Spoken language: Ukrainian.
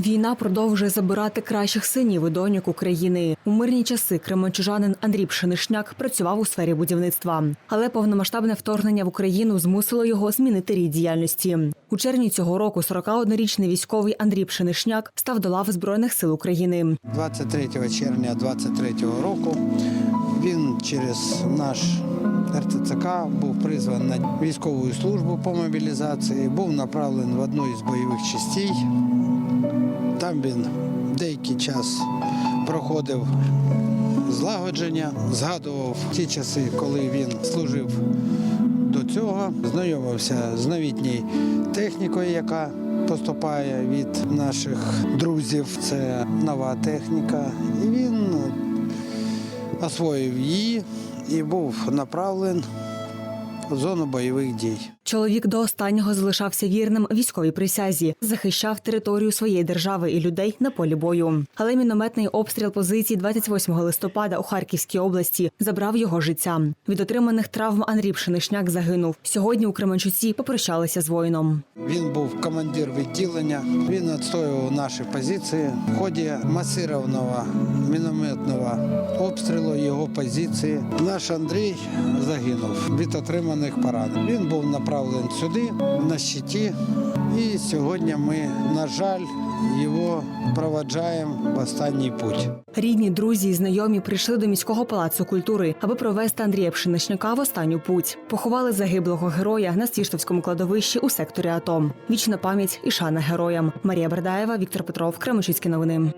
Війна продовжує забирати кращих синів і доньок України. У мирні часи кременчужанин Андрій Пшенишняк працював у сфері будівництва, але повномасштабне вторгнення в Україну змусило його змінити рід діяльності. У червні цього року 41-річний військовий Андрій Пшенишняк став до лав збройних сил України. 23 червня 23 року він через наш РТЦК був призваний на військову службу по мобілізації, був направлений в одну із бойових частей. Там він деякий час проходив злагодження, згадував ті часи, коли він служив до цього, знайомився з новітньою технікою, яка поступає від наших друзів. Це нова техніка. І він освоїв її і був направлений в зону бойових дій. Чоловік до останнього залишався вірним військовій присязі, захищав територію своєї держави і людей на полі бою. Але мінометний обстріл позицій 28 листопада у Харківській області забрав його життя. Від отриманих травм Андрій Пшенишняк загинув. Сьогодні у Кременчуці попрощалися з воїном. Він був командир відділення. Він відстоював наші позиції. В ході масированого мінометного обстрілу його позиції наш Андрій загинув від отриманих поранень. Він був направлений сюди на щиті. І сьогодні ми, на жаль, його проваджаємо в останній путь. Рідні, друзі і знайомі прийшли до міського палацу культури, аби провести Андрія Пшенишняка в останню путь. Поховали загиблого героя на Свіштовському кладовищі у секторі АТО. Вічна пам'ять і шана героям. Марія Бердаєва, Віктор Петров, Кременчуцькі новини.